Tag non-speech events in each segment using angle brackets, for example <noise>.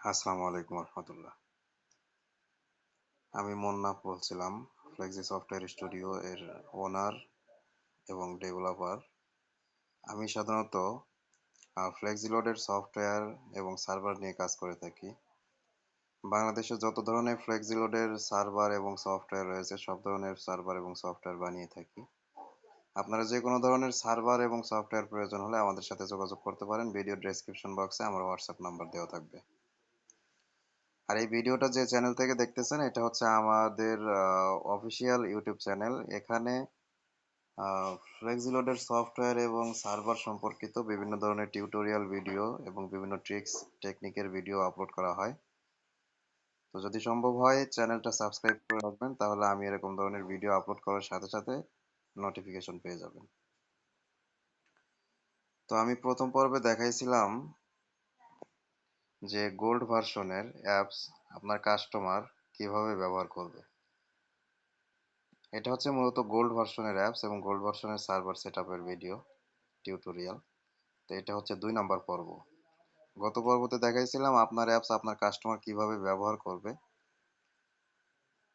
আসসালামু আলাইকুম রহমতুল্লাহ। আমি মন্নাফ বলছিলাম, ফ্লেক্সি সফটওয়্যার স্টুডিও এর ওনার এবং ডেভেলপার। আমি সাধারণত ফ্লেক্সিলোডের সফটওয়্যার এবং সার্ভার নিয়ে কাজ করে থাকি। বাংলাদেশে যত ধরনের ফ্লেক্সিলোডের সার্ভার এবং সফটওয়্যার রয়েছে, সব ধরনের সার্ভার এবং সফটওয়্যার বানিয়ে থাকি। আপনারা যে কোনো ধরনের সার্ভার এবং সফটওয়্যার প্রয়োজন হলে আমাদের সাথে যোগাযোগ করতে পারেন। ভিডিও ডেসক্রিপশন বক্সে আমার হোয়াটসঅ্যাপ নাম্বার দেওয়া থাকবে। আর এই ভিডিওটা যে চ্যানেল থেকে দেখতেছেন, এটা হচ্ছে আমাদের অফিসিয়াল ইউটিউব চ্যানেল এখানে ফ্লেক্সিলোডের সফটওয়্যার এবং সার্ভার সম্পর্কিত বিভিন্ন ধরনের টিউটোরিয়াল ভিডিও এবং বিভিন্ন ট্রিক্স টেকনিকের ভিডিও আপলোড করা হয়। তো যদি সম্ভব হয় চ্যানেলটা সাবস্ক্রাইব করে রাখবেন, তাহলে আমি এরকম ধরনের ভিডিও আপলোড করার সাথে সাথে নোটিফিকেশন পেয়ে যাবেন। তো আমি প্রথম পর্বে দেখাইছিলাম যে গোল্ড ভার্সনের অ্যাপস আপনার কাস্টমার কীভাবে ব্যবহার করবে? এটা হচ্ছে মূলত গোল্ড ভার্সনের অ্যাপস এবং গোল্ড ভার্সনের সার্ভার সেটআপের ভিডিও টিউটোরিয়াল তো এটা হচ্ছে দুই নাম্বার পর্ব। গত পর্বতে দেখাইছিলাম আপনার অ্যাপস আপনার কাস্টমার কীভাবে ব্যবহার করবে।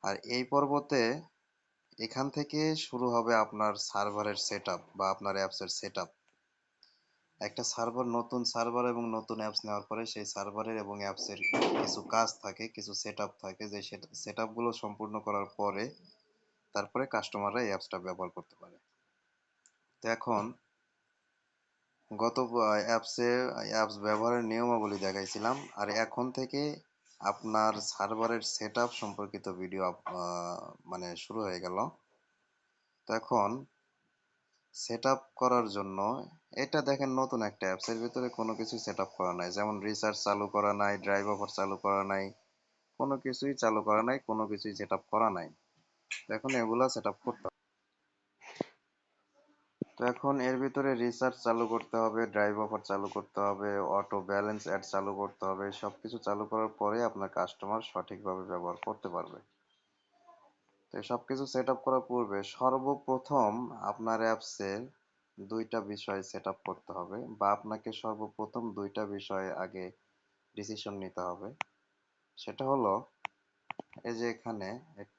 আর এই পর্বতে এখান থেকে শুরু হবে আপনার সার্ভারের সেটআপ বা আপনার অ্যাপসের সেটআপ একটা সার্ভার নতুন সার্ভার এবং নতুন অ্যাপস নেওয়ার পরে সেই সার্ভারের এবং অ্যাপসের কিছু কাজ থাকে, কিছু সেট থাকে, যে সেটগুলো সম্পূর্ণ করার পরে তারপরে কাস্টমাররা এই অ্যাপসটা ব্যবহার করতে পারে। তো এখন গত অ্যাপসে অ্যাপস ব্যবহারের নিয়মাবলী দেখাইছিলাম। আর এখন থেকে আপনার সার্ভারের সেট সম্পর্কিত ভিডিও মানে শুরু হয়ে গেল। তো এখন সেট করার জন্য, এটা দেখেন নতুন একটা অ্যাপস এর ভিতরে কোনো কিছু সেট করা নাই। যেমন রিসার্চ চালু করা নাই ড্রাইভ অফার চালু করা নাই, কোনো কিছুই চালু করা নাই, কোনো কিছুই সেট করা নাই। এখন এগুলা সেট করতে তো এখন এর ভিতরে রিসার্চ চালু করতে হবে ড্রাইভ অফার চালু করতে হবে অটো ব্যালেন্স অ্যাড চালু করতে হবে, সবকিছু চালু করার পরে আপনার কাস্টমার সঠিকভাবে ব্যবহার করতে পারবে। সবকিছু সেট আপ করার পূর্বে সর্বপ্রথম আপনার অ্যাপসের দুইটা বিষয় সেট আপ করতে হবে বা আপনাকে সর্বপ্রথম দুইটা বিষয় আগে ডিসিশন নিতে হবে। সেটা হলো, এই যে এখানে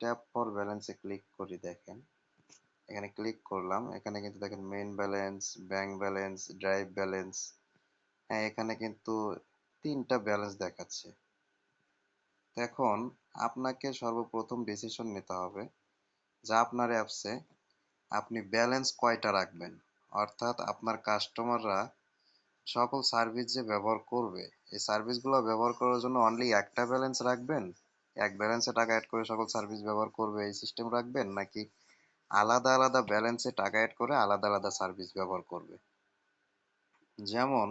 ট্যাপ ফর ব্যালেন্সে ক্লিক করি দেখেন। এখানে ক্লিক করলাম, এখানে কিন্তু দেখেন main balance bank balance drive balance হ্যাঁ এখানে কিন্তু তিনটা ব্যালেন্স দেখাচ্ছে। এখন আপনাকে সর্বপ্রথম ডিসিশন নিতে হবে যে আপনার অ্যাপসে আপনি ব্যালেন্স কয়টা রাখবেন? অর্থাৎ আপনার কাস্টমাররা সকল সার্ভিস যে ব্যবহার করবে, এই সার্ভিসগুলো ব্যবহার করার জন্য অনলি একটা ব্যালেন্স রাখবেন? এক ব্যালেন্সে টাকা অ্যাড করে সকল সার্ভিস ব্যবহার করবে, এই সিস্টেম রাখবেন? নাকি আলাদা আলাদা ব্যালেন্সে টাকা অ্যাড করে আলাদা আলাদা সার্ভিস ব্যবহার করবে? যেমন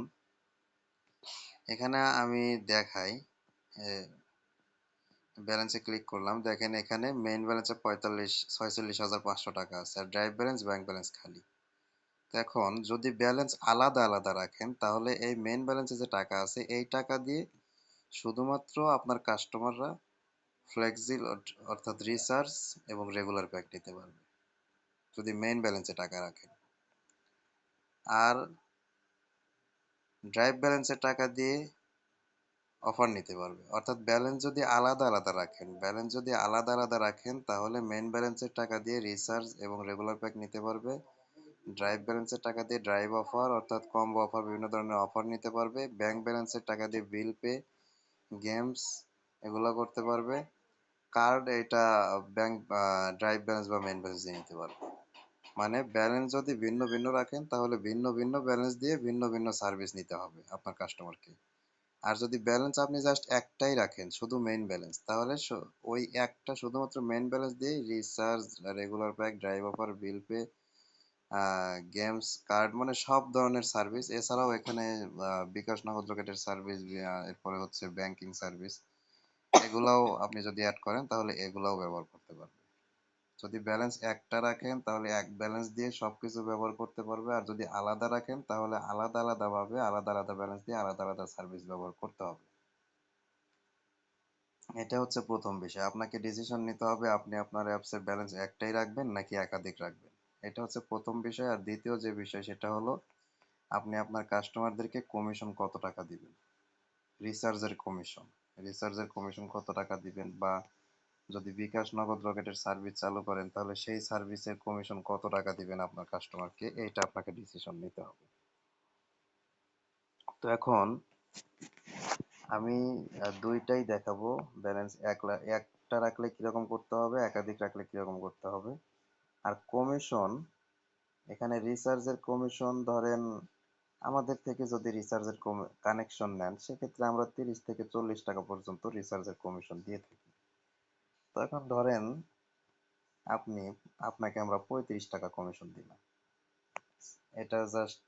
এখানে আমি দেখাই ব্যালেন্সে ক্লিক করলাম। দেখেন এখানে মেইন ব্যালেন্সে পঁয়তাল্লিশ, ছয়চল্লিশ হাজার পাঁচশো টাকা আছে আর ড্রাইভ ব্যালেন্স ব্যাংক ব্যালেন্স খালি। এখন যদি ব্যালেন্স আলাদা আলাদা রাখেন, তাহলে এই মেইন ব্যালেন্সে যে টাকা আছে, এই টাকা দিয়ে শুধুমাত্র আপনার কাস্টমাররা ফ্লেক্সিল অর্থাৎ রিচার্জ এবং রেগুলার প্যাক নিতে পারবে। যদি মেইন ব্যালেন্সে টাকা রাখেন। আর ড্রাইভ ব্যালেন্সের টাকা দিয়ে অফার নিতে পারবে। অর্থাৎ ব্যালেন্স যদি আলাদা আলাদা রাখেন ব্যালেন্স যদি আলাদা আলাদা রাখেন, তাহলে মেন ব্যালেন্সের টাকা দিয়ে রিচার্জ এবং রেগুলার প্যাক নিতে পারবে। ড্রাইভ ব্যালেন্সের টাকা দিয়ে ড্রাইভ অফার অর্থাৎ কম্বো অফার বিভিন্ন ধরনের অফার নিতে পারবে। ব্যাংক ব্যালেন্সের টাকা দিয়ে বিল পে গেমস এগুলো করতে পারবে। কার্ড এটা ব্যাংক ড্রাইভ ব্যালেন্স বা মেন ব্যালেন্স দিয়ে নিতে পারবে। মানে ব্যালেন্স যদি ভিন্ন ভিন্ন রাখেন, তাহলে ভিন্ন ভিন্ন ব্যালেন্স দিয়ে ভিন্ন ভিন্ন সার্ভিস নিতে হবে আপনার কাস্টমারকে আর যদি ব্যালেন্স আপনি জাস্ট একটাই রাখেন, শুধু মেইন ব্যালেন্স তাহলে ওই একটা শুধুমাত্র মেইন ব্যালেন্স দিয়ে recharge regular pack drive offer bill pay games card মানে সব ধরনের সার্ভিস এছাড়াও এখানে বিকাশ নগদ রকেটের সার্ভিস এরপরে হচ্ছে ব্যাংকিং সার্ভিস এগুলাও আপনি যদি অ্যাড করেন, তাহলে এগুলাও ব্যবহার করতে পারবেন। যদি ব্যালেন্স একটা রাখেন, তাহলে এক ব্যালেন্স দিয়ে সবকিছু ব্যবহার করতে পারবে। আর যদি আলাদা রাখেন, তাহলে আলাদা আলাদা ভাবে আলাদা আলাদা ব্যালেন্স দিয়ে আলাদা আলাদা সার্ভিস ব্যবহার করতে হবে। এটা হচ্ছে প্রথম বিষয়। আপনাকে ডিসিশন নিতে হবে, আপনি আপনার অ্যাপসের ব্যালেন্স একটাই রাখবেন নাকি একাধিক রাখবেন? এটা হচ্ছে প্রথম বিষয়। আর দ্বিতীয় যে বিষয়, সেটা হলো আপনি আপনার কাস্টমারদেরকে কমিশন কত টাকা দিবেন? রিচার্জের কমিশন রিচার্জের কমিশন কত টাকা দিবেন? বা যদি বিকাশ নগদ রকেটের সার্ভিস চালু করেন, তাহলে সেই সার্ভিসের কমিশন কত টাকা দিবেন আপনার কাস্টমারকে? এইটা আপনাকে ডিসিশন নিতে হবে। তো এখন আমি দুইটাই দেখাবো। ব্যালেন্স এক একটা রাখলে কীরকম করতে হবে, একাধিক রাখলে কীরকম করতে হবে। আর কমিশন, এখানে রিচার্জের কমিশন ধরেন আমাদের থেকে যদি রিচার্জের কানেকশন নেন, সেক্ষেত্রে আমরা তিরিশ থেকে চল্লিশ টাকা পর্যন্ত রিচার্জের কমিশন দিয়ে থাকি। তো এখন ধরেন আপনি, আপনাকে আমরা পঁয়ত্রিশ টাকা কমিশন দিলাম। এটা জাস্ট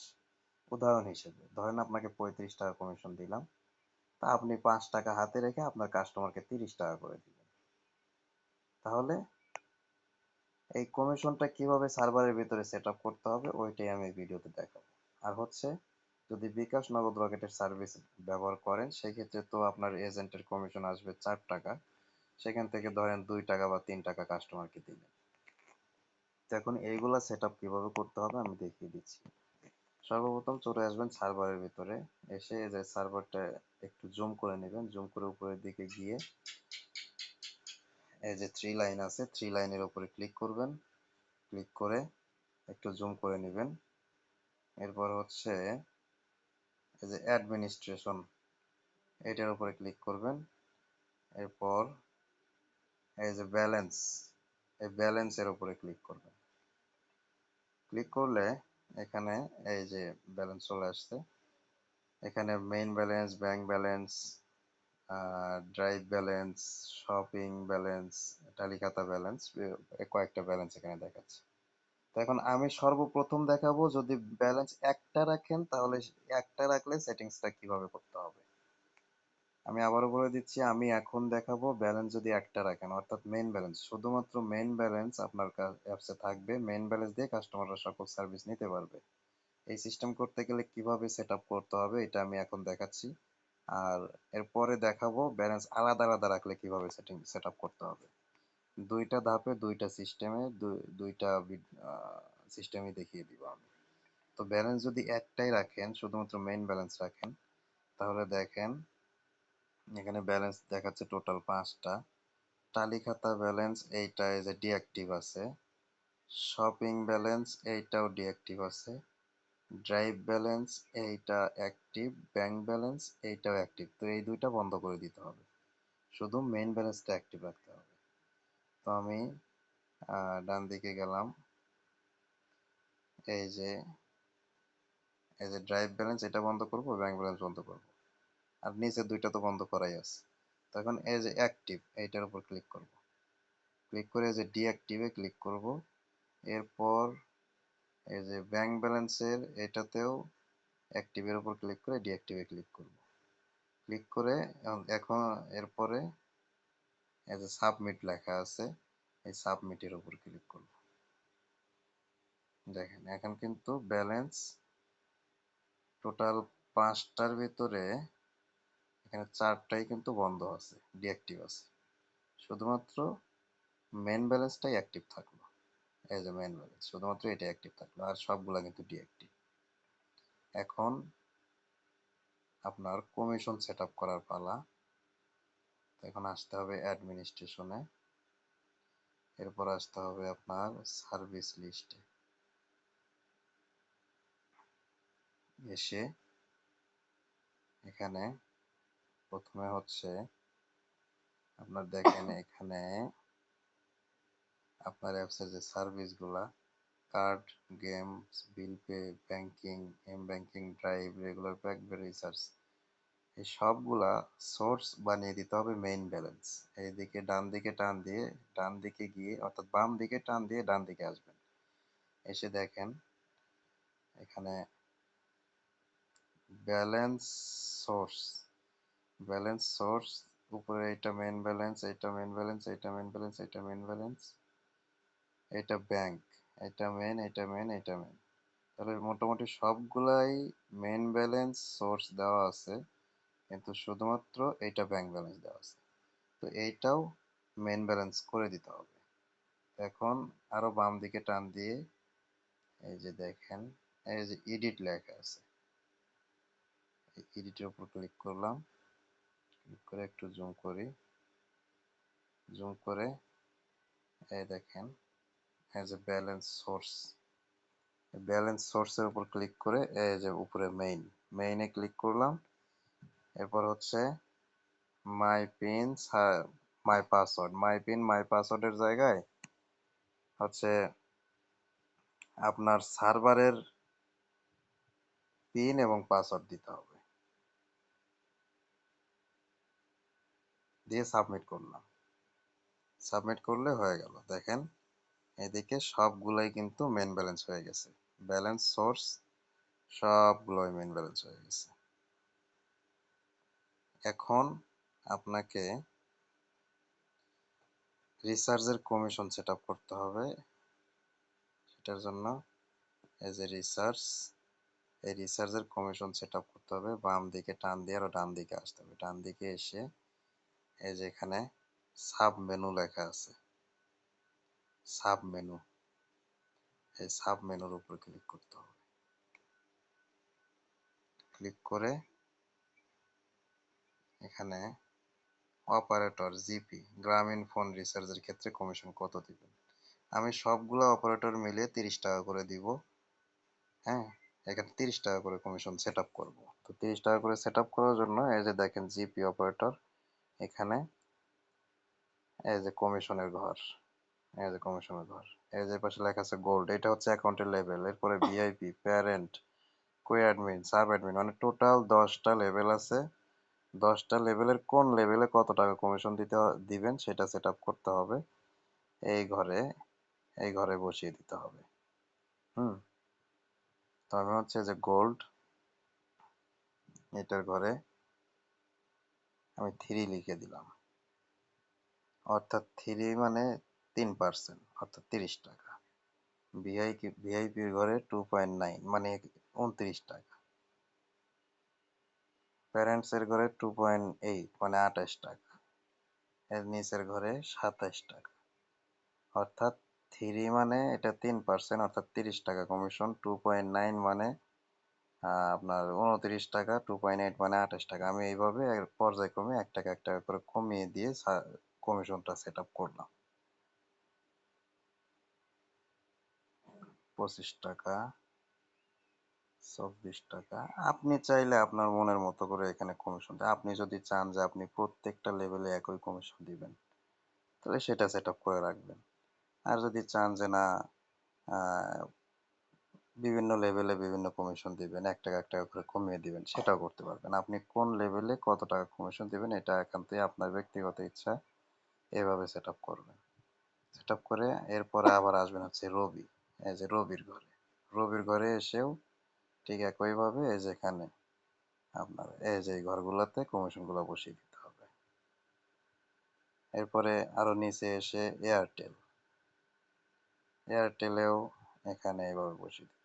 উদাহরণ হিসেবে, ধরেন আপনাকে পঁয়ত্রিশ টাকা কমিশন দিলাম, তা আপনি পাঁচ টাকা হাতে রেখে আপনার কাস্টমারকে তিরিশ টাকা করে দিবেন তাহলে এই কমিশনটা কীভাবে সার্ভারের ভিতরে সেট করতে হবে, ওইটাই আমি ভিডিওতে দেখাবো। আর হচ্ছে, যদি বিকাশ নগদ রকেটের সার্ভিস ব্যবহার করেন, সেক্ষেত্রে তো আপনার এজেন্টের কমিশন আসবে চার টাকা। সেখান থেকে ধরেন দুই টাকা বা তিন টাকা কাস্টমারকে দিলেন। এখন এইগুলা সেট আপ কীভাবে করতে হবে আমি দেখিয়ে দিচ্ছি। সর্বপ্রথম চলে আসবেন সার্ভারের ভিতরে। এসে যে সার্ভারটা একটু জুম করে নেবেন। জুম করে উপরের দিকে গিয়ে এই যে থ্রি লাইন আছে থ্রি লাইনের উপরে ক্লিক করবেন। ক্লিক করে একটু জুম করে নেবেন। এরপর হচ্ছে এই যে অ্যাডমিনিস্ট্রেশন এটার উপরে ক্লিক করবেন। এরপর এই যে ব্যালেন্স এই ব্যালেন্সের উপরে ক্লিক করবেন। ক্লিক করলে এখানে এই যে ব্যালেন্স চলে আসছে। এখানে main balance bank balance drive balance shopping balance তালিকাতা balance কয়েকটা ব্যালেন্স এখানে দেখাচ্ছে। তো এখন আমি সর্বপ্রথম দেখাবো যদি ব্যালেন্স একটা রাখেন তাহলে একটা রাখলে সেটিংসটা কীভাবে করতে হবে। আমি আবারও বলে দিচ্ছি, আমি এখন দেখাবো ব্যালেন্স যদি একটা রাখেন, অর্থাৎ মেইন ব্যালেন্স শুধুমাত্র মেইন ব্যালেন্স আপনার অ্যাপসে থাকবে। মেইন ব্যালেন্স দিয়ে কাস্টমাররা সকল সার্ভিস নিতে পারবে। এই সিস্টেম করতে গেলে কীভাবে সেট করতে হবে, এটা আমি এখন দেখাচ্ছি। আর এরপরে দেখাবো ব্যালেন্স আলাদা আলাদা রাখলে কীভাবে সেটিং সেট করতে হবে। দুইটা ধাপে দুইটা সিস্টেমে দুইটা সিস্টেমই দেখিয়ে দিব আমি। তো ব্যালেন্স যদি একটাই রাখেন, শুধুমাত্র মেইন ব্যালেন্স রাখেন, তাহলে দেখেন এখানে ব্যালেন্স দেখাচ্ছে টোটাল পাঁচটা। টালি খাতা ব্যালেন্স এইটা এই যে ডিঅ্যাক্টিভ আছে। শপিং ব্যালেন্স এইটাও ডিঅ্যাক্টিভ আছে। ড্রাইভ ব্যালেন্স এইটা অ্যাক্টিভ ব্যাংক ব্যালেন্স এইটাও অ্যাক্টিভ তো এই দুইটা বন্ধ করে দিতে হবে। শুধু মেইন ব্যালেন্সটা অ্যাক্টিভ রাখতে হবে। তো আমি ডান দিকে গেলাম। এই যে এই যে ড্রাইভ ব্যালেন্স এটা বন্ধ করব ব্যাংক ব্যালেন্স বন্ধ করব। আর নিচে দুইটা তো বন্ধ করাই আছে। তখন এই যে অ্যাক্টিভ এইটার উপর ক্লিক করব। ক্লিক করে যে ডিঅ্যাক্টিভে ক্লিক করব। এরপর এই যে ব্যাংক ব্যালেন্সের এটাতেও অ্যাক্টিভের উপর ক্লিক করে ডিঅ্যাক্টিভে ক্লিক করব। ক্লিক করে এখন এরপরে এই যে সাবমিট লেখা আছে, এই সাবমিটের উপর ক্লিক করব। দেখেন, এখন কিন্তু ব্যালেন্স টোটাল পাঁচটার ভিতরে এখানে চারটাই কিন্তু বন্ধ আছে ডিঅ্যাক্টিভ আছে। শুধুমাত্র মেন ব্যালেন্সটাই অ্যাক্টিভ থাকল। এই যে মেন ব্যালেন্স শুধুমাত্র এটা অ্যাক্টিভ থাকল, আর সবগুলা কিন্তু ডিঅ্যাক্টিভ এখন আপনার কমিশন সেট করার পালা। এখন আসতে হবে অ্যাডমিনিস্ট্রেশনে এরপর আসতে হবে আপনার সার্ভিস লিস্টে এসে এখানে প্রথমে হচ্ছে আপনার দেখেন <coughs> এখানে আপনার অ্যাপসের যে সার্ভিসগুলা card games bill pay banking M banking drive regular pack research এই সবগুলা সোর্স বানিয়ে দিতে হবে মেইন ব্যালেন্স। এইদিকে ডান দিকে টান দিয়ে ডান দিকে গিয়ে অর্থাৎ বাম দিকে টান দিয়ে ডান দিকে আসবেন। এসে দেখেন এখানে ব্যালেন্স সোর্স ব্যালেন্স সোর্স উপরে এটা মেন ব্যালেন্স এটা মেন ব্যালেন্স এটা মেন ব্যালেন্স এটা মেন ব্যালেন্স এটা ব্যাংক এটা মেন এটা মেন এটা মেন তাহলে মোটামুটি সবগুলাই মেন ব্যালেন্স সোর্স দেওয়া আছে, কিন্তু শুধুমাত্র এইটা ব্যাংক ব্যালেন্স দেওয়া আছে। তো এইটাও মেন ব্যালেন্স করে দিতে হবে। এখন আরও বাম দিকে টান দিয়ে এই যে দেখেন, এই যে এডিট লেখা আছে। এডিটের উপর ক্লিক করলাম। করে একটু জুম করি। জুম করে, এই দেখেন এই যে ব্যালেন্স সোর্স ব্যালেন্স সোর্সের উপর ক্লিক করে এই যে উপরে মেইন মেইনে ক্লিক করলাম, এরপর হচ্ছে my pin my password my pin my পাসওয়ার্ডের জায়গায় হচ্ছে আপনার সার্ভারের পিন এবং পাসওয়ার্ড দিতে হবে। দিয়ে সাবমিট করলাম। সাবমিট করলে হয়ে গেল। দেখেন, এদিকে সবগুলাই কিন্তু মেন ব্যালেন্স হয়ে গেছে। ব্যালেন্স সোর্স সবগুলোই মেন ব্যালেন্স হয়ে গেছে। এখন আপনাকে রিসার্চের কমিশন সেট করতে হবে। সেটার জন্য এই যে রিসার্চ এই রিসার্চের কমিশন সেট করতে হবে। বাম দিকে টান দিয়ে আরও ডান দিকে আসতে হবে। ডান দিকে এসে এই যে এখানে সাব মেনু লেখা আছে। Sub menu. এই সাব মেনুর উপর ক্লিক করতে হবে। ক্লিক করে এখানে অপারেটর জিপি, গ্রামীণ ফোন রিচার্জের ক্ষেত্রে কমিশন কত দিবেন? আমি সবগুলো অপারেটর মিলে তিরিশ টাকা করে দিব। হ্যাঁ এখানে তিরিশ টাকা করে কমিশন সেট আপ করব। তো তিরিশ টাকা করে সেট আপ করার জন্য এই যে দেখেন জিপি অপারেটর এখানে। এই যে কমিশনের ঘর, এই যে কমিশনের ঘর, এই যে পাশে লেখা আছে গোল্ড এটা হচ্ছে অ্যাকাউন্টের লেভেল এরপরে VIP parent co admin sub admin মানে টোটাল দশটা লেভেল আছে। দশটা লেভেলের কোন লেভেলে কত টাকা কমিশন দিতে দিবেন সেটা সেট করতে হবে। এই ঘরে এই ঘরে বসিয়ে দিতে হবে। হুম? তো আমি হচ্ছে যে গোল্ড এটার ঘরে আমি থ্রি লিখে দিলাম। অর্থাৎ থ্রি মানে তিন পার্সেন্ট অর্থাৎ তিরিশ টাকা। ভিআইপি ভিআইপির ঘরে টু পয়েন্ট নাইন মানে উনত্রিশ টাকা। প্যারেন্টস এর ঘরে টু পয়েন্ট এইট মানে আঠাশ টাকা। এর নিচের ঘরে সাতাশ টাকা। অর্থাৎ থ্রি মানে এটা তিন পার্সেন্ট অর্থাৎ তিরিশ টাকা কমিশন টু পয়েন্ট নাইন মানে আপনার উনত্রিশ টাকা টু পয়েন্ট এইট মানে আঠাশ টাকা। আমি এইভাবে পর্যায়ক্রমে এক টাকা এক টাকা করে কমিয়ে দিয়ে কমিশনটা সেট আপ করলাম। পঁচিশ টাকা, চব্বিশ টাকা। আপনি চাইলে আপনার মনের মতো করে এখানে কমিশন আপনি যদি চান যে আপনি প্রত্যেকটা লেভেলে একই কমিশন দিবেন, তাহলে সেটা সেট আপ করে রাখবেন। আর যদি চান যে না বিভিন্ন লেভেলে বিভিন্ন কমিশন দিবেন, এক টাকা এক টাকা করে কমিয়ে দিবেন, সেটাও করতে পারবেন। আপনি কোন লেভেলে কত টাকা কমিশন দিবেন, এটা একান্তই আপনার ব্যক্তিগত ইচ্ছা, এভাবে সেট আপ করবেন। সেট আপ করে এরপরে আবার আসবেন হচ্ছে রবি, এই যে রবির ঘরে। রবির ঘরে এসেও ঠিক একইভাবে এই যে এখানে আপনার এই যে ঘরগুলোতে কমিশনগুলো বসিয়ে দিতে হবে। এরপরে আরও নিচে এসে এয়ারটেল এয়ারটেলেও এখানে এইভাবে বসিয়ে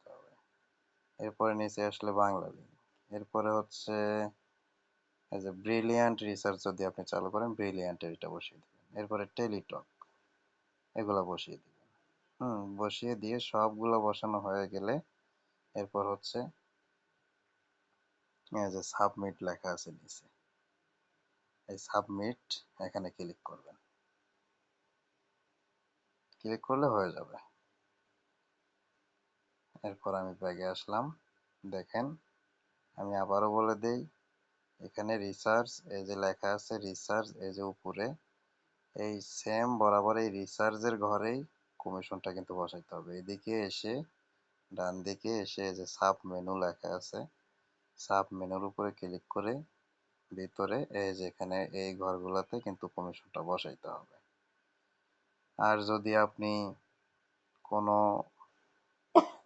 এরপরে নিচে আসলে বাংলা এরপরে হচ্ছে, এই যে ব্রিলিয়ান্ট রিসার্চ যদি আপনি চালু করেন ব্রিলিয়ান্ট এটা বসিয়ে দিবেন। এরপরে টেলিটক এগুলো বসিয়ে দিবেন। হুম, বসিয়ে দিয়ে সবগুলো বসানো হয়ে গেলে এরপর হচ্ছে, এই যে সাবমিট লেখা আছে নিচে। এই সাবমিট এখানে ক্লিক করবেন। ক্লিক করলে হয়ে যাবে। এরপর আমি ব্যাগে আসলাম। দেখেন, আমি আবারও বলে দেই, এখানে রিসার্চ এই যে লেখা আছে রিসার্চ এই যে উপরে, এই সেম বরাবর এই রিসার্চের ঘরেই কমিশনটা কিন্তু বসাইতে হবে। এদিকে এসে, ডান দিকে এসে যে সাব মেনু লেখা আছে সাব মেনুর উপরে ক্লিক করে ভিতরে এই যে এখানে এই ঘরগুলোতে কিন্তু কমিশনটা বসাইতে হবে। আর যদি আপনি কোনো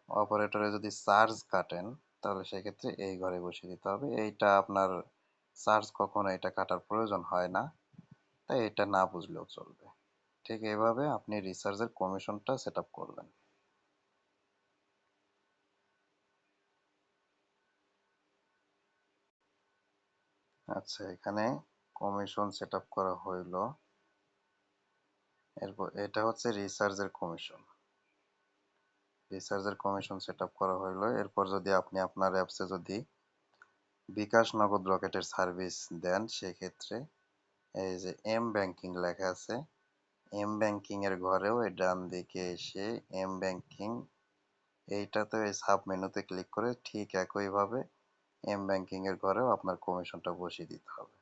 অপারেটরে যদি চার্জ কাটেন, তাহলে সেক্ষেত্রে এই ঘরে বসিয়ে দিতে হবে। এইটা আপনার চার্জ কখনো এটা কাটার প্রয়োজন হয় না, তাই এটা না বুঝলেও চলবে। ঠিক এইভাবে আপনি রিসার্চের কমিশনটা সেট করবেন। আচ্ছা এখানে কমিশন সেট করা হইল। এরপর এটা হচ্ছে রিসার্চের কমিশন। রিসার্চের কমিশন সেট করা হইল। এরপর যদি আপনি আপনার অ্যাপসে যদি বিকাশ নগদ রকেটের সার্ভিস দেন, সেক্ষেত্রে এই যে এম ব্যাংকিং লেখা আছে এম ব্যাংকিং এর ঘরেও এই ডান দিকে এসে এম ব্যাংকিং এইটাতে এই সাব মেনুতে ক্লিক করে ঠিক একইভাবে এম ব্যাংকিং এর ঘরেও আপনার কমিশনটা বসিয়ে দিতে হবে।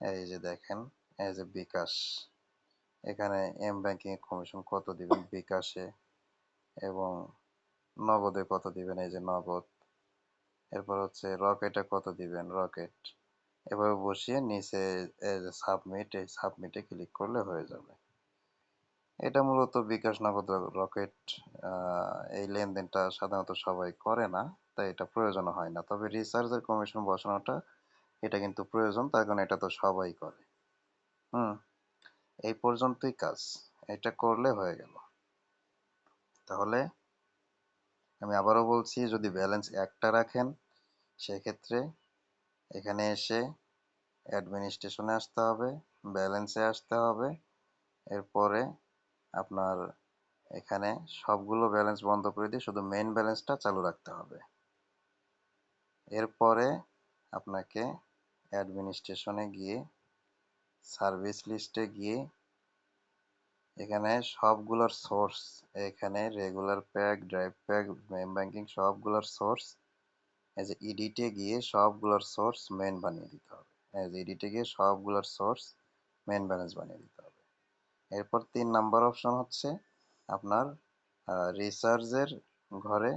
এই যে দেখেন, এই যে বিকাশ, এখানে এম ব্যাংকিং এর কমিশন কত দিবেন? বিকাশে এবং নগদে কত দিবেন? এই যে নগদ। এরপর হচ্ছে রকেটে কত দিবেন? রকেট। এভাবে বসিয়ে নিচে সাবমিট, এই সাবমিটে ক্লিক করলে হয়ে যাবে। এটা মূলত বিকাশ নগদ রকেট এই লেনদেনটা সাধারণত সবাই করে না, তাই এটা প্রয়োজন হয় না। তবে রিচার্জের কমিশন বসানোটা, এটা কিন্তু প্রয়োজন, তার কারণ এটা তো সবাই করে। হুম, এই পর্যন্তই কাজ। এটা করলে হয়ে গেল। তাহলে আমি আবারও বলছি, যদি ব্যালেন্স একটা রাখেন, সেক্ষেত্রে এখানে এসে অ্যাডমিনিস্ট্রেশনে আসতে হবে ব্যালেন্সে আসতে হবে, এরপরে আপনার এখানে সবগুলো ব্যালেন্স বন্ধ করে দিয়ে শুধু মেইন ব্যালেন্সটা চালু রাখতে হবে। এরপরে আপনাকে অ্যাডমিনিস্ট্রেশনে গিয়ে সার্ভিস লিস্টে গিয়ে এখানে সবগুলোর সোর্স এখানে regular pack drive pack main banking সবগুলোর সোর্স এই যে ইডিটে গিয়ে সবগুলোর সোর্স মেন বানিয়ে দিতে হবে। এই যে ইডিটে গিয়ে সবগুলোর সোর্স মেন ব্যালেন্স বানিয়ে দিতে হবে। এরপর তিন নাম্বার অপশন হচ্ছে আপনার রিসার্চের ঘরে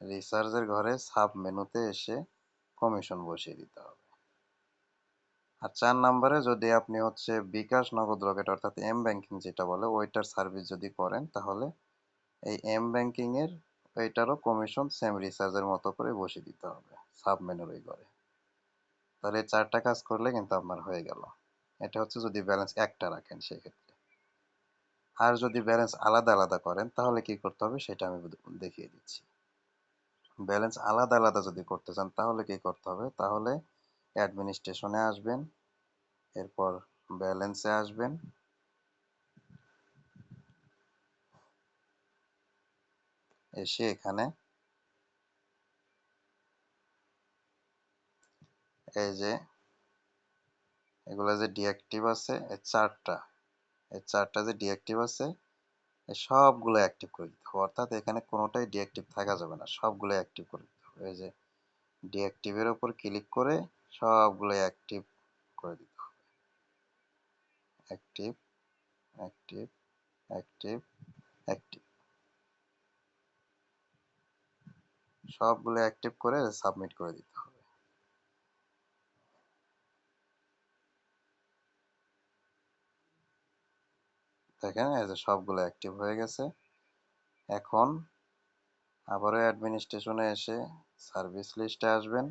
রিসার্চের ঘরে সাব মেনুতে এসে কমিশন বসিয়ে দিতে হবে। আর চার নাম্বারে যদি আপনি হচ্ছে বিকাশ নগদ রকেট অর্থাৎ এম ব্যাংকিং যেটা বলে, ওইটার সার্ভিস যদি করেন, তাহলে এই এম ব্যাংকিং এর ওইটারও কমিশন সেম রিচার্জের মতো করে বসিয়ে দিতে হবে সাব ওই ঘরে। তাহলে চারটা কাজ করলে কিন্তু আপনার হয়ে গেল। এটা হচ্ছে যদি ব্যালেন্স একটা রাখেন সেক্ষেত্রে। আর যদি ব্যালেন্স আলাদা আলাদা করেন, তাহলে কি করতে হবে সেটা আমি দেখিয়ে দিচ্ছি। ব্যালেন্স আলাদা আলাদা যদি করতে চান, তাহলে কি করতে হবে? তাহলে অ্যাডমিনিস্ট্রেশনে আসবেন, এরপর ব্যালেন্সে আসবেন। এসে এখানে এই যে এগুলো যে ডিঅ্যাক্টিভ আছে, এই চারটা এই চারটা যে ডিঅ্যাক্টিভ আছে, এই সবগুলো অ্যাক্টিভ করে দিতে হবে। অর্থাৎ এখানে কোনোটাই ডিঅ্যাক্টিভ থাকা যাবে না, সবগুলো অ্যাক্টিভ করে দিতে হবে। এই যে ডিঅ্যাক্টিভের উপর ক্লিক করে সবগুলো অ্যাক্টিভ করে দিতে হবে। অ্যাক্টিভ অ্যাক্টিভ অ্যাক্টিভ অ্যাক্টিভ সবগুলো অ্যাক্টিভ করে সাবমিট করে দিতে হবে। দেখেন, এই যে সবগুলো অ্যাক্টিভ হয়ে গেছে। এখন আবারও অ্যাডমিনিস্ট্রেশনে এসে সার্ভিস লিস্টে আসবেন।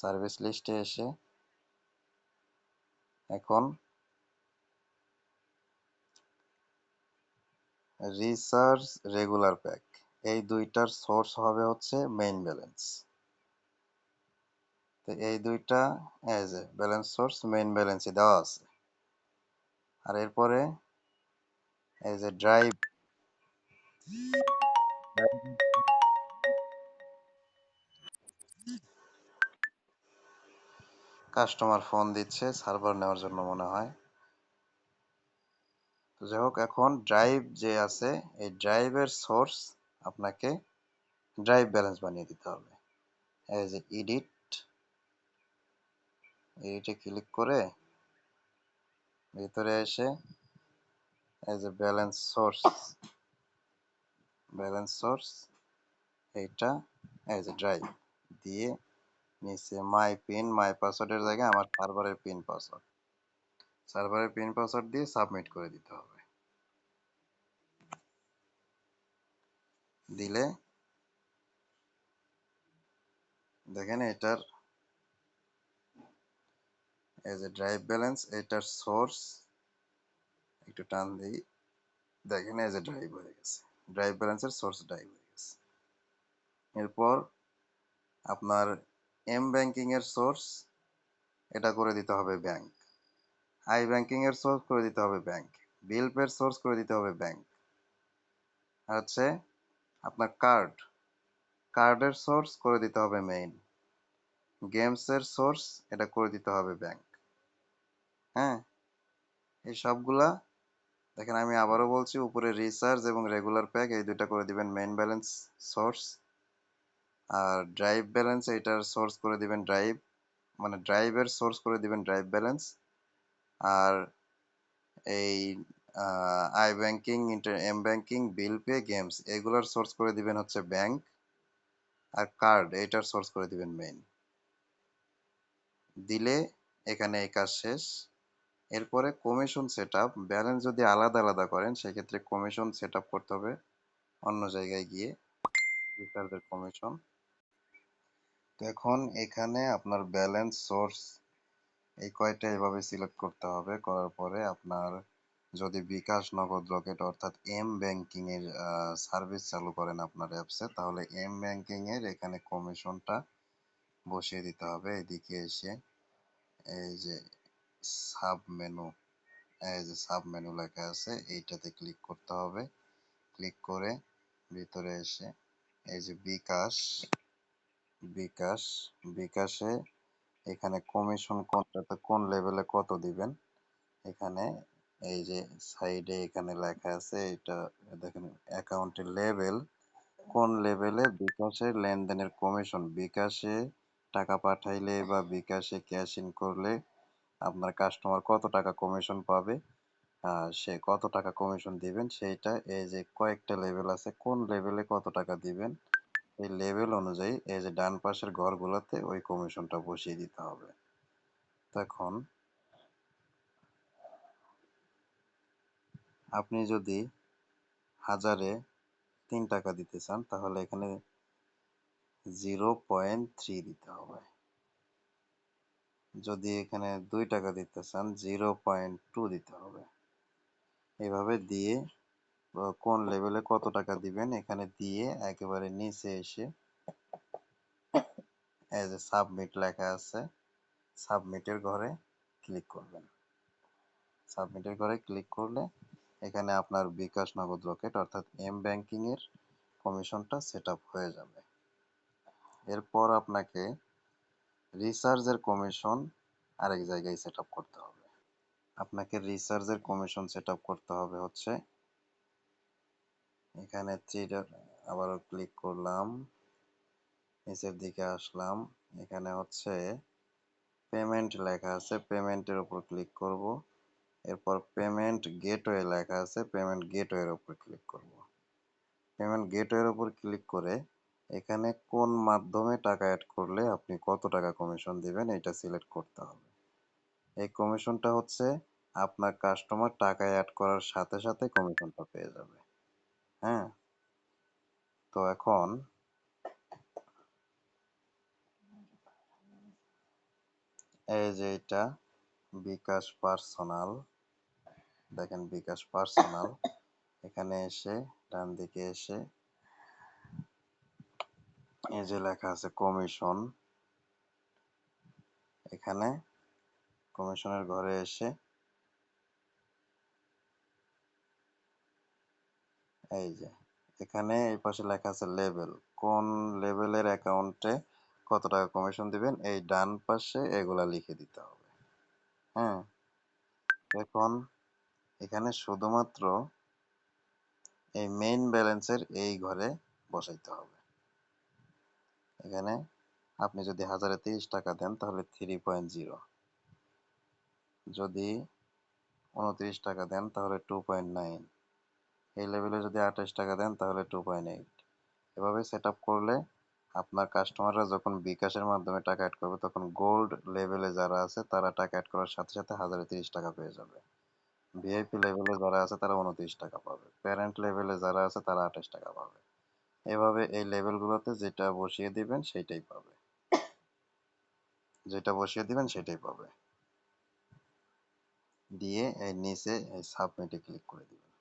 সার্ভিস লিস্টে এসে এখন রিসার্চ রেগুলার প্যাক। এই দুইটার সোর্স হবে হচ্ছে মেইন ব্যালেন্স তো এই দুইটা as a balance source main ব্যালেন্সে দেওয়া আছে। আর এরপরে এই এ ড্রাইভ কাস্টমার ফোন দিচ্ছে সার্ভার নেওয়ার জন্য মনে হয়। তো যাই হোক, এখন ড্রাইভ যে আছে, এই ড্রাইভের সোর্স আপনাকে ড্রাইভ ব্যালেন্স বানিয়ে দিতে হবে। এই যে এডিট এডিটে ক্লিক করে ভিতরে এসে এই যে ব্যালেন্স সোর্স ব্যালেন্স সোর্স এইটা, এই যে ড্রাইভ দিয়ে নিচে মাই পিন মাই পাসওয়ার্ডের জায়গায় আমার সার্ভারের পিন পাসওয়ার্ড সার্ভারের পিন পাসওয়ার্ড দিয়ে সাবমিট করে দিতে হবে। দিলে দেখেন এটার এই যে ড্রাইভ ব্যালেন্স এটার সোর্স একটু টান দিই। দেখেন এই যে ড্রাইভ হয়ে গেছে। ড্রাইভ ব্যালেন্সের সোর্স ড্রাইভ হয়ে গেছে। এরপর আপনার এম ব্যাংকিং এর সোর্স এটা করে দিতে হবে ব্যাংক আই ব্যাংকিং এর সোর্স করে দিতে হবে ব্যাংক বিল পের সোর্স করে দিতে হবে ব্যাংক আর হচ্ছে আপনার কার্ড কার্ডের সোর্স করে দিতে হবে মেইন গেমসের সোর্স এটা করে দিতে হবে ব্যাংক হ্যাঁ? এই সবগুলা, দেখেন আমি আবারও বলছি, উপরে রিচার্জ এবং রেগুলার প্যাক এই দুইটা করে দিবেন মেইন ব্যালেন্স সোর্স আর ড্রাইভ ব্যালেন্স এটার সোর্স করে দিবেন ড্রাইভ মানে ড্রাইভের সোর্স করে দিবেন ড্রাইভ ব্যালেন্স আর এই I banking inter M banking bill pay games এগুলোর সোর্স করে দিবেন হচ্ছে ব্যাংক আর কার্ড এটার সোর্স করে দিবেন মেইন দিলে এখানে এই কাজ শেষ। এরপরে কমিশন সেট আপ ব্যালেন্স যদি আলাদা আলাদা করেন, সেক্ষেত্রে কমিশন সেট আপ করতে হবে অন্য জায়গায় গিয়ে কমিশন এখন এখানে আপনার ব্যালেন্স সোর্স এই কয়টা এভাবে সিলেক্ট করতে হবে। করার পরে আপনার যদি বিকাশ নগদ রকেট অর্থাৎ এম ব্যাংকিং এর সার্ভিস চালু করেন আপনার অ্যাপসে তাহলে এম ব্যাংকিং এর এখানে কমিশনটা বসিয়ে দিতে হবে। এদিকে এসে এই যে সাব মেনু এই যে সাব মেনু লেখা আছে, এইটাতে ক্লিক করতে হবে। ক্লিক করে ভিতরে এসে এই যে বিকাশ বিকাশ, বিকাশে এখানে কমিশন কোনটাতে কোন লেভেলে কত দিবেন? এখানে এই যে সাইডে এখানে লেখা আছে, এটা দেখেন অ্যাকাউন্টের লেভেল কোন লেভেলে বিকাশের লেনদেনের কমিশন বিকাশে টাকা পাঠাইলে বা বিকাশে ক্যাশ ইন করলে আপনার কাস্টমার কত টাকা কমিশন পাবে? সে কত টাকা কমিশন দিবেন? সেইটা এই যে কয়েকটা লেভেল আছে, কোন লেভেলে কত টাকা দিবেন? এই লেভেল অনুযায়ী এই যে ডান পাশের ঘরগুলোতে ওই কমিশনটা বসিয়ে দিতে হবে। তখন আপনি যদি হাজারে তিন টাকা দিতে চান, তাহলে এখানে জিরো পয়েন্ট থ্রি দিতে হবে। যদি এখানে দুই টাকা দিতে চান জিরো পয়েন্ট টু দিতে হবে। এভাবে দিয়ে কোন লেভেলে কত টাকা দিবেন? এখানে দিয়ে একেবারে নিচে এসে এই যে সাবমিট লেখা আছে সাবমিটের ঘরে ক্লিক করবেন। সাবমিটের ঘরে ক্লিক করলে এখানে আপনার বিকাশ নগদ রকেট অর্থাৎ এম ব্যাংকিং এর কমিশনটা সেট হয়ে যাবে। এরপর আপনাকে রিচার্জের কমিশন আরেক জায়গায় সেট করতে হবে। আপনাকে রিচার্জের কমিশন সেট করতে হবে হচ্ছে এখানে থ্রিডার আবারও ক্লিক করলাম, নিচের দিকে আসলাম, এখানে হচ্ছে পেমেন্ট লেখা আছে পেমেন্টের উপর ক্লিক করব, এরপর পেমেন্ট গেটওয়ে লেখা আছে পেমেন্ট গেটওয়ের উপর ক্লিক করব। পেমেন্ট গেটওয়ের উপর ক্লিক করে এখানে কোন মাধ্যমে টাকা অ্যাড করলে আপনি কত টাকা কমিশন দিবেন এটা সিলেক্ট করতে হবে। এই কমিশনটা হচ্ছে আপনার কাস্টমার টাকা অ্যাড করার সাথে সাথে কমিশনটা পেয়ে যাবে। হ্যাঁ তো এখন এই যে এটা বিকাশ পার্সোনাল, দেখেন বিকাশ পার্সোনাল, এখানে এসে, ডান দিকে এসে, এই যে লেখা আছে কমিশন, এখানে কমিশনের ঘরে এসে এই যে, এখানে এই পাশে লেখা আছে লেভেল কোন লেভেলের অ্যাকাউন্টে কত টাকা কমিশন দিবেন? এই ডান পাশে এগুলা লিখে দিতে হবে। হ্যাঁ? এখন এখানে শুধুমাত্র এই মেইন ব্যালেন্সের এই ঘরে বসাইতে হবে। এখানে আপনি যদি হাজারে তিরিশ টাকা দেন, তাহলে থ্রি পয়েন্ট জিরো যদি উনত্রিশ টাকা দেন, তাহলে টু পয়েন্ট নাইন এই লেভেলে যদি আঠাশ টাকা দেন, তাহলে টু পয়েন্ট এইট এভাবে সেট করলে আপনার কাস্টমাররা যখন বিকাশের মাধ্যমে টাকা অ্যাড করবে, তখন গোল্ড লেভেলে যারা আছে, তারা টাকা অ্যাড করার সাথে সাথে হাজারে তিরিশ টাকা পেয়ে যাবে। ভিআইপি লেভেলে যারা আছে, তারা উনত্রিশ টাকা পাবে। প্যারেন্ট লেভেলে যারা আছে, তারা আঠাশ টাকা পাবে। এভাবে এই লেভেলগুলোতে যেটা বসিয়ে দিবেন, সেটাই পাবে। যেটা বসিয়ে দিবেন, সেটাই পাবে। দিয়ে এই নিচে এই সাবমিটে ক্লিক করে দিবেন।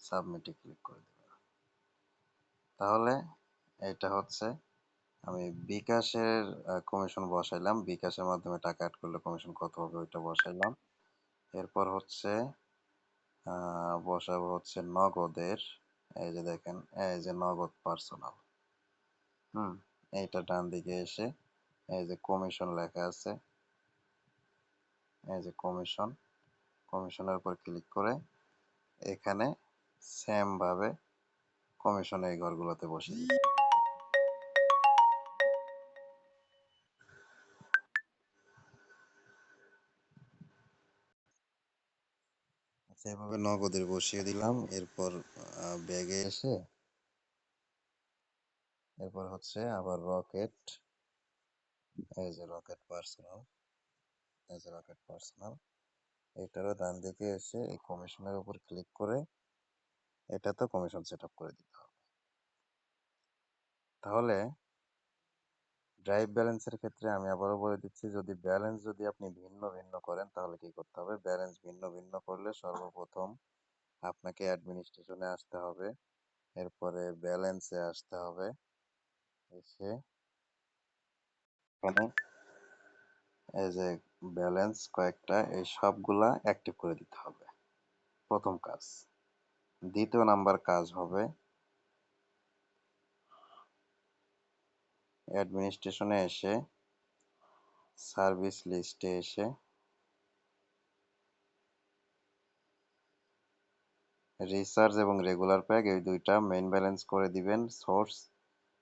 সাবমিটে ক্লিক করে দিবেন। তাহলে এটা হচ্ছে আমি বিকাশের কমিশন বসাইলাম। বিকাশের মাধ্যমে টাকা অ্যাড করলে কমিশন কত হবে ওইটা বসাইলাম। এরপর হচ্ছে বসাবো হচ্ছে নগদের, এই যে দেখেন, এই যে নগদ পার্সোনাল হুম, এইটা ডান দিকে এসে এই যে কমিশন লেখা আছে। এই যে কমিশন কমিশনের উপর ক্লিক করে এখানে সেম ভাবে কমিশন এই ঘরগুলোতে দিচ্ছি সেভাবে নগদের বসিয়ে দিলাম। এরপর ব্যাগে এসে এরপর হচ্ছে আবার রকেট। এই যে রকেট পার্সোনাল, এই যে রকেট পার্সোনাল। এটারও ডান দিকে এসে এই কমিশনের উপর ক্লিক করে এটা তো কমিশন সেট করে দিতে হবে। তাহলে ড্রাইভ ব্যালেন্সের ক্ষেত্রে আমি আবারও বলে দিচ্ছি, যদি ব্যালেন্স যদি আপনি ভিন্ন ভিন্ন করেন, তাহলে কি করতে হবে? ব্যালেন্স ভিন্ন ভিন্ন করলে সর্বপ্রথম আপনাকে অ্যাডমিনিস্ট্রেশনে আসতে হবে, এরপরে ব্যালেন্সে আসতে হবে, এসে এই যে ব্যালেন্স কয়েকটা, এই সবগুলা অ্যাক্টিভ করে দিতে হবে। প্রথম কাজ। দ্বিতীয় নাম্বার কাজ হবে অ্যাডমিনিস্ট্রেশনে এসে সার্ভিস লিস্টে এসে রিসার্চ এবং রেগুলার প্যাক এই দুইটা মেইন ব্যালেন্স করে দিবেন। সোর্স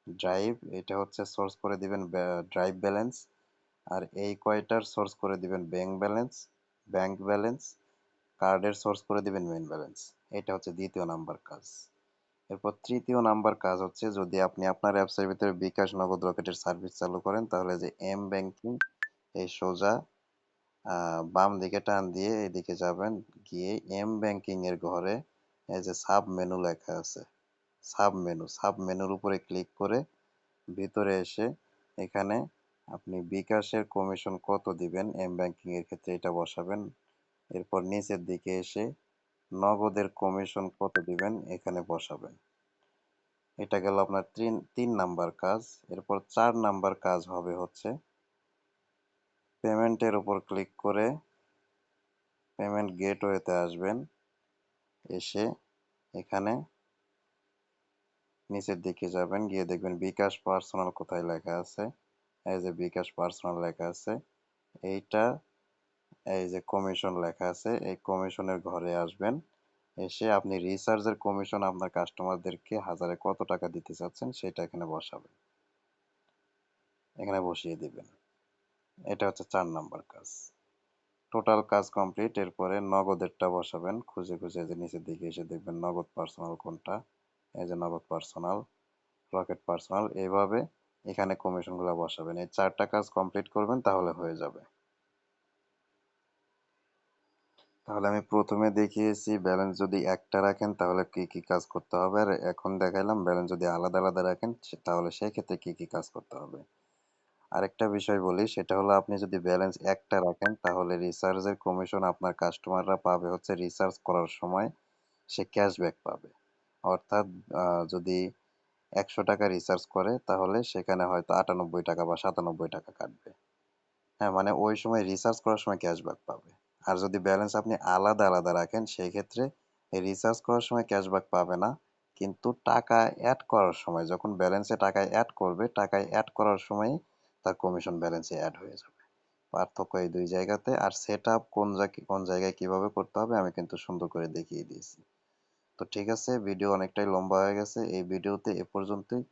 ড্রাইভ এটা হচ্ছে সোর্স করে দিবেন ড্রাইভ ব্যালেন্স আর এই কয়টার সোর্স করে দিবেন ব্যাংক ব্যালেন্স ব্যাংক ব্যালেন্স কার্ডের সোর্স করে দিবেন মেইন ব্যালেন্স এটা হচ্ছে দ্বিতীয় নাম্বার কাজ। এরপর তৃতীয় নাম্বার কাজ হচ্ছে যদি আপনি আপনার অ্যাপসের ভিতরে বিকাশ নগদ রকেটের সার্ভিস চালু করেন, তাহলে যে এম ব্যাংকিং এই সোজা বাম দিকে টান দিয়ে এদিকে যাবেন, গিয়ে এম ব্যাংকিং এর ঘরে এই যে সাব মেনু লেখা আছে। সাব মেনু সাব মেনুর উপরে ক্লিক করে ভিতরে এসে এখানে আপনি বিকাশের কমিশন কত দিবেন এম ব্যাংকিং এর ক্ষেত্রে এটা বসাবেন। এরপর নিচের দিকে এসে নগদের কমিশন কত দিবেন? এখানে বসাবেন। এটা গেল আপনার তিন তিন নাম্বার কাজ। এরপর চার নাম্বার কাজ হবে হচ্ছে পেমেন্টের উপর ক্লিক করে পেমেন্ট গেটওয়েতে আসবেন। এসে এখানে নিচের দিকে যাবেন, গিয়ে দেখবেন বিকাশ পার্সোনাল কোথায় লেখা আছে? এই যে বিকাশ পার্সোনাল লেখা আছে। এইটা এই যে কমিশন লেখা আছে, এই কমিশনের ঘরে আসবেন। এসে আপনি রিচার্জের কমিশন আপনার কাস্টমারদেরকে হাজারে কত টাকা দিতে চাচ্ছেন সেটা এখানে বসাবেন। এখানে বসিয়ে দিবেন। এটা হচ্ছে চার নাম্বার কাজ। টোটাল কাজ কমপ্লিট এরপরে নগদেরটা বসাবেন। খুঁজে খুঁজে যে নিচের দিকে এসে দেখবেন নগদ পার্সোনাল কোনটা। এই যে নগদ পার্সোনাল রকেট পার্সোনাল এইভাবে এখানে কমিশনগুলো বসাবেন। এই চারটা কাজ কমপ্লিট করবেন তাহলে হয়ে যাবে। তাহলে আমি প্রথমে দেখিয়েছি ব্যালেন্স যদি একটা রাখেন তাহলে কি কি কাজ করতে হবে? আর এখন দেখাইলাম ব্যালেন্স যদি আলাদা আলাদা রাখেন তাহলে সেই ক্ষেত্রে কি কি কাজ করতে হবে? আরেকটা বিষয় বলি, সেটা হলো আপনি যদি ব্যালেন্স একটা রাখেন তাহলে রিচার্জের কমিশন আপনার কাস্টমাররা পাবে হচ্ছে রিচার্জ করার সময় সে ক্যাশব্যাক পাবে। অর্থাৎ যদি একশো টাকা রিচার্জ করে তাহলে সেখানে হয়তো আটানব্বই টাকা বা সাতানব্বই টাকা কাটবে। হ্যাঁ মানে ওই সময় রিচার্জ করার সময় ক্যাশব্যাক পাবে। আর যদি ব্যালেন্স আপনি আলাদা আলাদা রাখেন সেই ক্ষেত্রে রিচার্জ করার সময় ক্যাশব্যাক পাবে না। কিন্তু টাকা অ্যাড করার সময়, যখন ব্যালেন্সে টাকায় অ্যাড করবে টাকায় অ্যাড করার সময় তার কমিশন ব্যালেন্সে অ্যাড হয়ে যাবে। পার্থক্য এই দুই জায়গাতে। আর সেট আপ কোন কোন জায়গায় কীভাবে করতে হবে, আমি কিন্তু সুন্দর করে দেখিয়ে দিয়েছি। তো ঠিক আছে ভিডিও অনেকটাই লম্বা হয়ে গেছে। এই ভিডিওতে এ পর্যন্তই।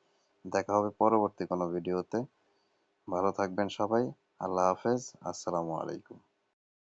দেখা হবে পরবর্তী কোনো ভিডিওতে ভালো থাকবেন সবাই। আল্লাহ হাফেজ। আসসালামু আলাইকুম।